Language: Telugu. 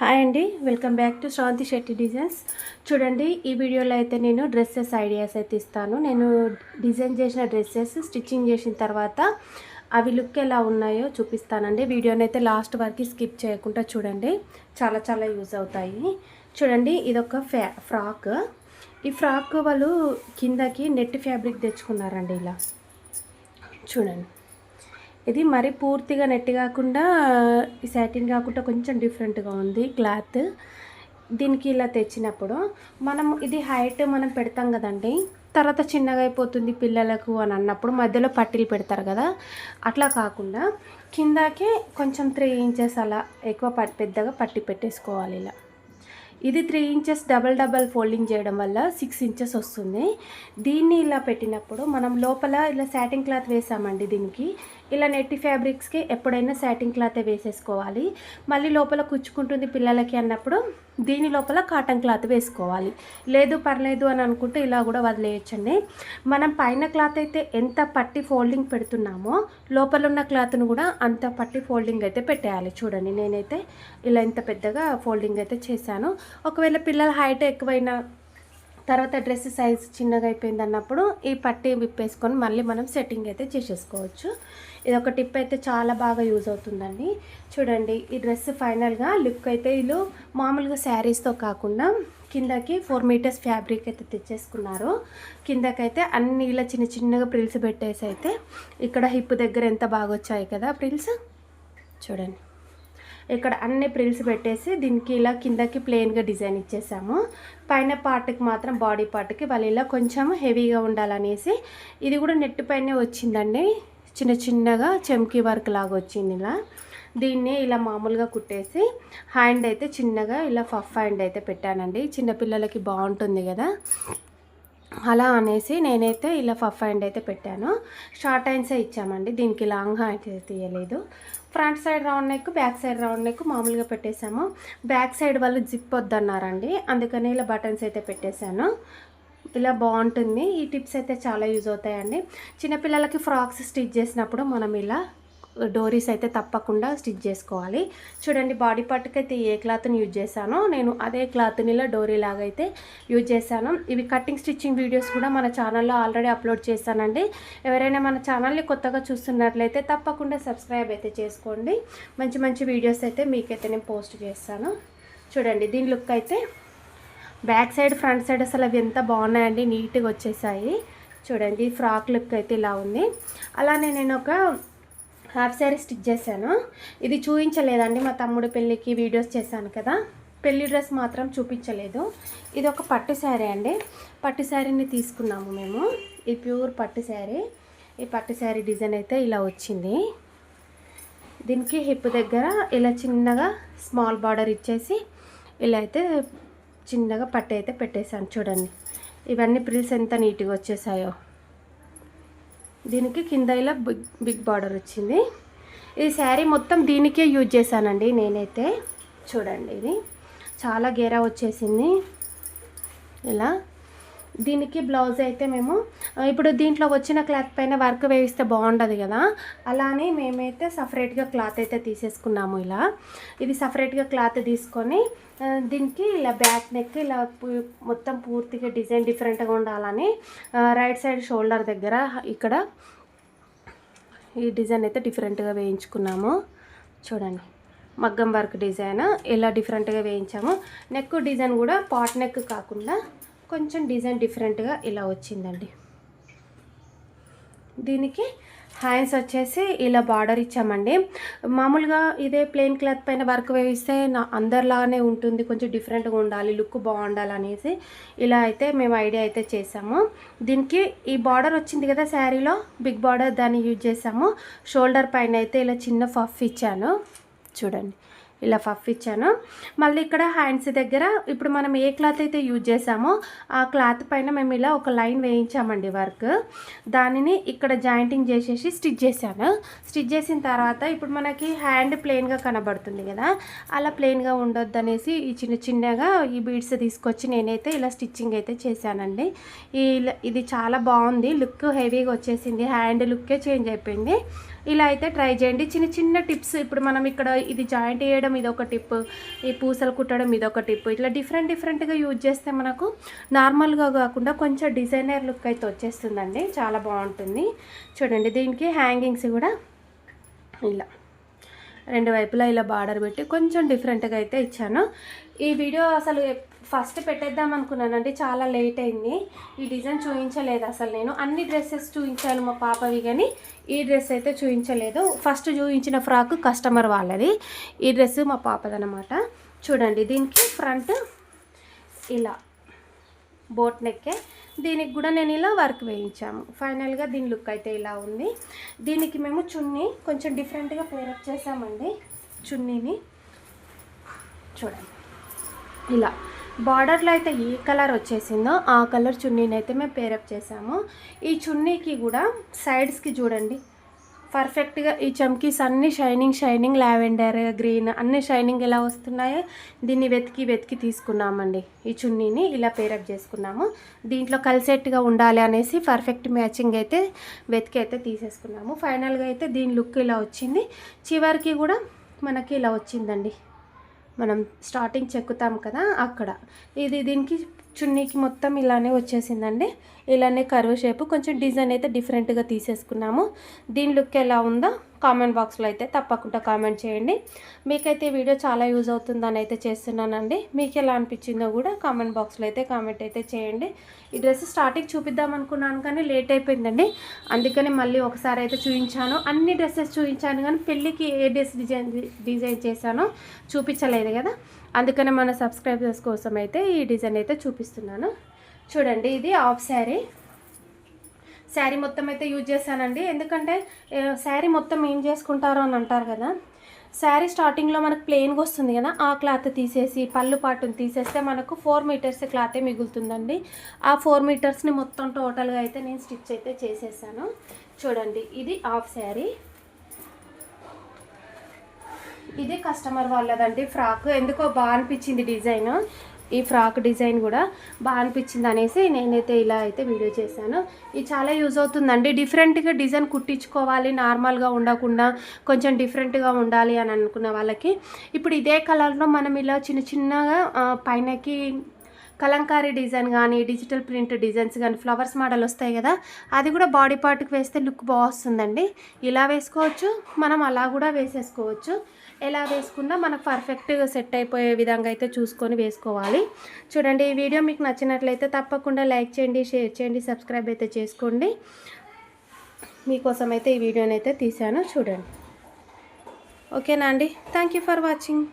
హాయ్ అండి welcome back to Sravanthi Shetty designs. చూడండి ఈ వీడియోలో అయితే నేను డ్రెస్సెస్ ఐడియాస్ అయితే ఇస్తాను. నేను డిజైన్ చేసిన డ్రెస్సెస్ స్టిచ్చింగ్ చేసిన తర్వాత అవి లుక్ ఎలా ఉన్నాయో చూపిస్తానండి. వీడియోని అయితే లాస్ట్ వరకు స్కిప్ చేయకుండా చూడండి. చాలా చాలా యూజ్ అవుతాయి. చూడండి ఇదొక ఫ్యా ఫ్రాక్. ఈ ఫ్రాక్ వాళ్ళు కిందకి నెట్ ఫ్యాబ్రిక్ తెచ్చుకున్నారండి ఇలా. చూడండి. ఇది మరి పూర్తిగా నెట్ కాకుండా సాటిన్ కాకుండా కొంచెం డిఫరెంట్గా ఉంది క్లాత్. దీనికి ఇలా తెచ్చినప్పుడు మనం ఇది హైట్ మనం పెడతాం కదండి తర్వాత చిన్నగా అయిపోతుంది పిల్లలకు అని అన్నప్పుడు మధ్యలో పట్టీలు పెడతారు కదా అట్లా కాకుండా కిందకే కొంచెం త్రీ ఇంచెస్ అలా ఎక్కువ ప పెద్దగా పట్టి పెట్టేసుకోవాలి ఇలా. ఇది three inches double double folding చేయడం వల్ల సిక్స్ ఇంచెస్ వస్తుంది. దీన్ని ఇలా పెట్టినప్పుడు మనం లోపల ఇలా సాటిన్ క్లాత్ వేసామండి దీనికి ఇలా నెట్టి ఫ్యాబ్రిక్స్కి ఎప్పుడైనా సాటిన్ క్లాతే వేసేసుకోవాలి. మళ్ళీ లోపల కుచ్చుకుంటుంది పిల్లలకి అన్నప్పుడు దీని లోపల కాటన్ క్లాత్ వేసుకోవాలి. లేదు పర్లేదు అని అనుకుంటే ఇలా కూడా వదిలేయచ్చండి. మనం పైన క్లాత్ అయితే ఎంత పట్టి ఫోల్డింగ్ పెడుతున్నామో లోపల ఉన్న క్లాత్ను కూడా అంత పట్టి ఫోల్డింగ్ అయితే పెట్టేయాలి. చూడండి నేనైతే ఇలా ఇంత పెద్దగా ఫోల్డింగ్ అయితే చేశాను. ఒకవేళ పిల్లల హైట్ ఎక్కువైనా తర్వాత డ్రెస్ సైజ్ చిన్నగా అయిపోయింది అన్నప్పుడు ఈ పట్టి విప్పేసుకొని మళ్ళీ మనం సెట్టింగ్ అయితే చేసేసుకోవచ్చు. ఇది ఒక టిప్ అయితే చాలా బాగా యూజ్ అవుతుందండి. చూడండి ఈ డ్రెస్ ఫైనల్గా లుక్ అయితే వీళ్ళు మామూలుగా శారీస్తో కాకుండా కిందకి ఫోర్ మీటర్స్ ఫ్యాబ్రిక్ అయితే తెచ్చేసుకున్నారు. కిందకైతే అన్ని ఇలా చిన్న చిన్నగా ప్రిల్స్ పెట్టేసి అయితే ఇక్కడ హిప్ దగ్గర ఎంత బాగా వచ్చాయి కదా ప్రిల్స్? చూడండి. ఇక్కడ అన్ని ప్రిల్స్ పెట్టేసి దీనికి ఇలా కిందకి ప్లెయిన్గా డిజైన్ ఇచ్చేసాము. పైన పార్ట్కి మాత్రం బాడీ పార్ట్కి వాళ్ళు ఇలా కొంచెం హెవీగా ఉండాలనేసి ఇది కూడా నెట్ పైనే వచ్చిందండి. చిన్న చిన్నగా చెమ్కీ వర్క్ లాగా వచ్చింది ఇలా. దీన్ని ఇలా మామూలుగా కుట్టేసి హ్యాండ్ అయితే చిన్నగా ఇలా ఫఫ్ హ్యాండ్ అయితే పెట్టానండి. చిన్నపిల్లలకి బాగుంటుంది కదా. అలా అనేసి నేనైతే ఇలా ఫఫ్ హ్యాండ్ అయితే పెట్టాను. షార్ట్ హ్యాండ్సే ఇచ్చామండి. దీనికి లాంగ్ హ్యాండ్స్ అయితే తీయలేదు. Front side round neck back side round neck మామూలుగా పెట్టేశాము. బ్యాక్ సైడ్ వాళ్ళు జిప్ వద్దన్నారండి. అందుకని ఇలా బటన్స్ అయితే పెట్టేశాను. ఇలా బాగుంటుంది. ఈ టిప్స్ అయితే చాలా యూజ్ అవుతాయండి. చిన్నపిల్లలకి ఫ్రాక్స్ స్టిచ్ చేసినప్పుడు మనం ఇలా డోరీస్ అయితే తప్పకుండా స్టిచ్ చేసుకోవాలి. చూడండి బాడీ పార్ట్కి అయితే ఏ క్లాత్ని యూజ్ చేశానో నేను అదే క్లాత్ని ఇలా డోరీ లాగా అయితే యూజ్ చేశాను. ఇవి కటింగ్ స్టిచ్చింగ్ వీడియోస్ కూడా మన ఛానల్లో ఆల్రెడీ అప్లోడ్ చేశానండి. ఎవరైనా మన ఛానల్ని కొత్తగా చూస్తున్నట్లయితే తప్పకుండా సబ్స్క్రైబ్ అయితే చేసుకోండి. మంచి మంచి వీడియోస్ అయితే మీకైతే నేను పోస్ట్ చేస్తాను. చూడండి దీని లుక్ అయితే బ్యాక్ సైడ్ ఫ్రంట్ సైడ్ అసలు అవి ఎంత బాగున్నాయండి నీట్గా వచ్చేసాయి. చూడండి ఫ్రాక్ లుక్ అయితే ఇలా ఉంది. అలానే నేను ఒక హాఫ్ శారీ స్టిచ్ చేశాను. ఇది చూపించలేదండి మా తమ్ముడు పెళ్ళికి వీడియోస్ చేశాను కదా. పెళ్ళి డ్రెస్ మాత్రం చూపించలేదు. ఇది ఒక పట్టు శారీ అండి. పట్టు శారీని తీసుకున్నాము మేము. ఈ ప్యూర్ పట్టు శారీ. ఈ పట్టు శారీ డిజైన్ అయితే ఇలా వచ్చింది. దీనికి హిప్ దగ్గర ఇలా చిన్నగా స్మాల్ బార్డర్ ఇచ్చేసి ఇలా అయితే చిన్నగా పట్టు అయితే పెట్టేశాను చూడండి. ఇవన్నీ ప్రిల్స్ ఎంత నీట్గా వచ్చేసాయో. దీనికి కింద ఇలా బిగ్ బిగ్ బార్డర్ వచ్చింది. ఈ శారీ మొత్తం దీనికే యూజ్ చేశానండి నేనైతే. చూడండి ఇది. చాలా గేరా వచ్చేసింది. ఇలా. దీనికి బ్లౌజ్ అయితే మేము ఇప్పుడు దీంట్లో వచ్చిన క్లాత్ పైన వర్క్ వేయిస్తే బాగుండదు కదా. అలానే మేమైతే సపరేట్గా క్లాత్ అయితే తీసేసుకున్నాము ఇలా. ఇది సపరేట్గా క్లాత్ తీసుకొని దీనికి ఇలా బ్యాక్ నెక్ ఇలా మొత్తం పూర్తిగా డిజైన్ డిఫరెంట్గా ఉండాలని రైట్ సైడ్ షోల్డర్ దగ్గర ఇక్కడ ఈ డిజైన్ అయితే డిఫరెంట్గా వేయించుకున్నాము. చూడండి మగ్గం వర్క్ డిజైన్ ఇలా డిఫరెంట్గా వేయించాము. నెక్ డిజైన్ కూడా పాట్ నెక్ కాకుండా కొంచెం డిజైన్ డిఫరెంట్గా ఇలా వచ్చిందండి. దీనికి హ్యాండ్స్ వచ్చేసి ఇలా బార్డర్ ఇచ్చామండి. మామూలుగా ఇదే ప్లెయిన్ క్లాత్ పైన వర్క్ వేయిస్తే నా అందరిలాగానే ఉంటుంది కొంచెం డిఫరెంట్గా ఉండాలి లుక్ బాగుండాలి అనేసి ఇలా అయితే మేము ఐడియా అయితే చేసాము. దీనికి ఈ బార్డర్ వచ్చింది కదా శారీలో బిగ్ బార్డర్ దాన్ని యూజ్ చేసాము. షోల్డర్ పైన అయితే ఇలా చిన్న ఫఫ్ ఇచ్చాను. చూడండి. ఇలా ఫఫ్ ఇచ్చాను. మళ్ళీ ఇక్కడ హ్యాండ్స్ దగ్గర ఇప్పుడు మనం ఏ క్లాత్ అయితే యూజ్ చేసామో ఆ క్లాత్ పైన మేము ఇలా ఒక లైన్ వేయించామండి వర్క్ దానిని ఇక్కడ జాయింటింగ్ చేసేసి స్టిచ్ చేశాను. స్టిచ్ చేసిన తర్వాత ఇప్పుడు మనకి హ్యాండ్ ప్లెయిన్గా కనబడుతుంది కదా. అలా ప్లెయిన్గా ఉండొద్దు అనేసి ఈ చిన్న చిన్నగా ఈ బీడ్స్ తీసుకొచ్చి నేనైతే ఇలా స్టిచ్చింగ్ అయితే చేశానండి. ఈ ఇది చాలా బాగుంది. లుక్ హెవీగా వచ్చేసింది. హ్యాండ్ లుక్కే చేంజ్ అయిపోయింది. ఇలా అయితే ట్రై చేయండి. చిన్న చిన్న టిప్స్ ఇప్పుడు మనం ఇక్కడ ఇది జాయింట్ చేయడం ఇది ఒక టిప్ ఈ పూసలు కుట్టడం ఇది ఒక టిప్ ఇట్లా డిఫరెంట్ డిఫరెంట్గా యూజ్ చేస్తే మనకు నార్మల్గా కాకుండా కొంచెం డిజైనర్ లుక్ అయితే వచ్చేస్తుందండి. చాలా బాగుంటుంది. చూడండి దీనికి హ్యాంగింగ్స్ కూడా ఇలా. రెండు వైపులా ఇలా బార్డర్ పెట్టి కొంచెం డిఫరెంట్గా అయితే ఇచ్చాను. ఈ వీడియో అసలు ఫస్ట్ పెట్టేద్దాం అనుకున్నానండి. చాలా లేట్ అయింది. ఈ డిజైన్ చూపించలేదు అసలు నేను. అన్ని డ్రెస్సెస్ చూపించాను మా పాపవి కానీ ఈ డ్రెస్ అయితే చూపించలేదు ఫస్ట్ చూపించిన ఫ్రాక్ కస్టమర్ వాళ్ళది. ఈ డ్రెస్ మా పాపదనమాట చూడండి దీనికి ఫ్రంట్ ఇలా. బోట్ నెక్కే. దీనికి కూడా నేను ఇలా వర్క్ వేయించాము. ఫైనల్గా దీని లుక్ అయితే ఇలా ఉంది. దీనికి మేము చున్నీ కొంచెం డిఫరెంట్గా పేరప్ చేసామండి చున్నీని. చూడండి. ఇలా. బార్డర్లో అయితే ఏ కలర్ వచ్చేసిందో? ఆ కలర్ చున్నీని అయితే మేము పేరప్ చేసాము ఈ చున్నీకి కూడా సైడ్స్కి చూడండి. పర్ఫెక్ట్గా ఈ చమ్కీస్ అన్ని షైనింగ్ షైనింగ్ లావెండర్ గ్రీన్ అన్ని షైనింగ్ ఎలా వస్తున్నాయో దీన్ని వెతికి వెతికి తీసుకున్నామండి. ఈ చున్నీని ఇలా పేరప్ చేసుకున్నాము. దీంట్లో కలిసేట్టుగా ఉండాలి అనేసి పర్ఫెక్ట్ మ్యాచింగ్ అయితే వెతికి అయితే తీసేసుకున్నాము. ఫైనల్గా అయితే దీని లుక్ ఇలా వచ్చింది. చివరికి కూడా మనకి ఇలా వచ్చిందండి. మనం స్టార్టింగ్ చెక్కుతాం కదా అక్కడ. ఇది దీనికి చున్నీకి మొత్తం ఇలానే వచ్చేసిందండి. ఇలానే కరువు షేపు కొంచెం డిజైన్ అయితే డిఫరెంట్గా తీసేసుకున్నాము. దీని లుక్ ఎలా ఉందో కామెంట్ బాక్స్లో అయితే తప్పకుండా కామెంట్ చేయండి. మీకైతే వీడియో చాలా యూజ్ అవుతుందని అయితే చేస్తున్నానండి. మీకు ఎలా అనిపించిందో కూడా కామెంట్ బాక్స్లో అయితే కామెంట్ అయితే చేయండి. ఈ డ్రెస్ స్టార్టింగ్ చూపిద్దాం అనుకున్నాను కానీ లేట్ అయిపోయిందండి. అందుకని మళ్ళీ ఒకసారి అయితే చూపించాను. అన్ని డ్రెస్సెస్ చూపించాను కానీ పెళ్ళికి ఏ డ్రెస్ డిజైన్ డిజైన్ చేశానో చూపించలేదు కదా. అందుకనే మన సబ్స్క్రైబర్స్ కోసం అయితే ఈ డిజైన్ అయితే చూపిస్తున్నాను. చూడండి ఇది ఆఫ్ శారీ. శారీ మొత్తం అయితే యూజ్ చేశానండి. ఎందుకంటే శారీ మొత్తం ఏం చేసుకుంటారో అని అంటారు కదా. శారీ స్టార్టింగ్లో మనకు ప్లెయిన్గా వస్తుంది కదా. ఆ క్లాత్ తీసేసి పళ్ళు పాటును తీసేస్తే మనకు ఫోర్ మీటర్స్ క్లాతే మిగులుతుందండి. ఆ ఫోర్ మీటర్స్ని మొత్తం టోటల్గా అయితే నేను స్టిచ్ అయితే చేసేసాను. చూడండి ఇది హాఫ్ శారీ. ఇది కస్టమర్ వాళ్ళదండి ఫ్రాక్. ఎందుకో బాగా అనిపించింది డిజైన్. ఈ ఫ్రాక్ డిజైన్ కూడా బాగా అనిపించింది అనేసి నేనైతే ఇలా అయితే వీడియో చేశాను. ఇది చాలా యూజ్ అవుతుందండి. డిఫరెంట్గా డిజైన్ కుట్టించుకోవాలి నార్మల్గా ఉండకుండా కొంచెం డిఫరెంట్గా ఉండాలి అని అనుకున్న వాళ్ళకి. ఇప్పుడు ఇదే కలర్లో మనం ఇలా చిన్న చిన్నగా పైనకి కలంకారీ డిజైన్ కానీ డిజిటల్ ప్రింట్ డిజైన్స్ కానీ ఫ్లవర్స్ మోడల్ వస్తాయి కదా అది కూడా బాడీ పార్ట్కి వేస్తే లుక్ బాగా వస్తుందండి. ఇలా వేసుకోవచ్చు మనం అలా కూడా వేసేసుకోవచ్చు. ఎలా వేసుకున్నా మనకు పర్ఫెక్ట్గా సెట్ అయిపోయే విధంగా అయితే చూసుకొని వేసుకోవాలి. చూడండి ఈ వీడియో మీకు నచ్చినట్లయితే తప్పకుండా లైక్ చేయండి షేర్ చేయండి సబ్స్క్రైబ్ అయితే చేసుకోండి. మీకోసం అయితే ఈ వీడియోని అయితే తీశాను చూడండి. ఓకేనా అండి? Thank you for watching.